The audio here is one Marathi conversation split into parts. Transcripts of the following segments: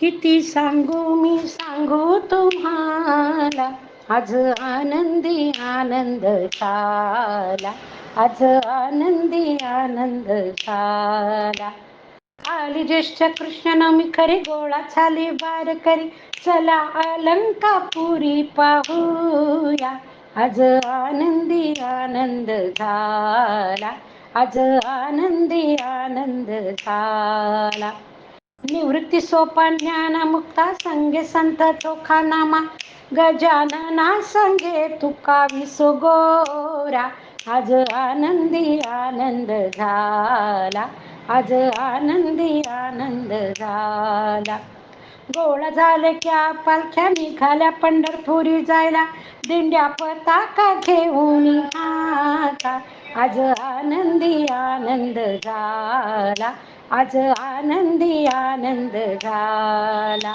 किती सांगू मी सांगू तुम्हाला? आज आनंदी आनंद झाला. आज आनंदी आनंद झाला. आली ज्येष्ठ कृष्णनवमी खरी गोळा झाली बार करी चला अलंकापुरी पाहूया. आज आनंदी आनंद झाला. आज आनंदी आनंद झाला. निवृत्ती सोपान ज्ञान मुक्ता संगे संत चोखा नामा गजानना संगे तुका विसो गोरा आज आनंदी आनंद झाला आज आनंदी आनंद झाला. गोळा झाले क्या पालख्या निघाल्या पंढरपुरी जायला. दिंड्या पताका घेऊन आता आज आनंदी आनंद झाला. आज आनंदी आनंद झाला.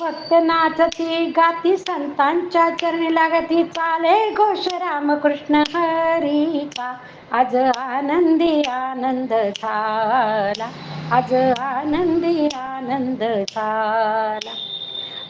भक्त नाचती गाती संतांच्या चरणी लागती चाले घोष रामकृष्ण हरीचा. आज आनंदी आनंद झाला. आज आनंदी आनंद झाला.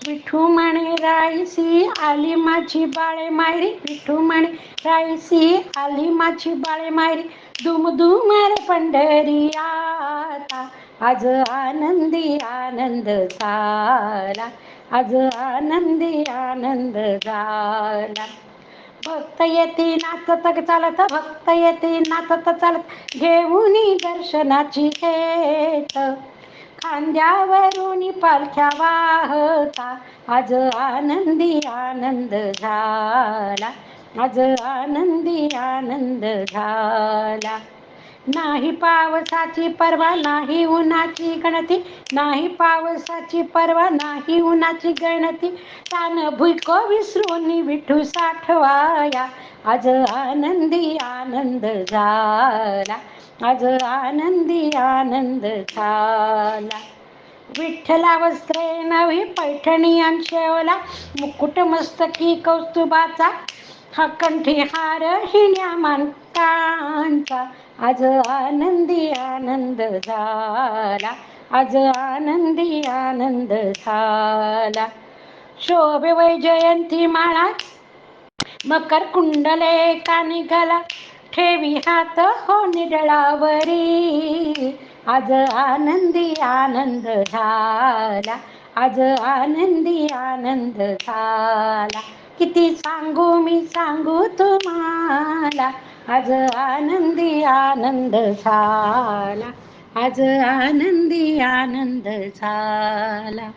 विठू म्हणे राईसी आली माझी बाळे मायरी. विठू म्हणे राईसी आली माझी बाळे मायरी. दुम दुम रे पंढरी आता आज आनंदी आनंद झाला. आज आनंदी आनंद झाला. भक्त येते नाचत चालत भक्त येते नाचत चालत. घेऊन दर्शनाची हेत खांद्यावरून पालख्या वाहता. आज आनंदी आनंद झाला. आज आनंदी आनंद झाला. नाही पावसाची पर्वा नाही उन्हाची गणती. नाही पावसाची पर्वा नाही उन्हाची गणती. तान भुईको विसरून विठू साठवाया. आज आनंदी आनंद झाला. आज आनंदी आनंद झाला. विठ्ठला वस्त्रे नवी पैठणी अंशवला मुकुट मस्तकी कौस्तुभाचा. हा कंठी हार हिण्या मानकांचा आज आनंदी आनंद झाला. आज आनंदी आनंद झाला. शोभे वैजयंती माळा. मकर कुंडले का निघाला. ठेवी हात हो निडळावरी. आज आनंदी आनंद झाला. आज आनंदी आनंद झाला. किती सांगू मी सांगू तुम्हाला. आज आनंदी आनंद झाला. आज आनंदी आनंद झाला.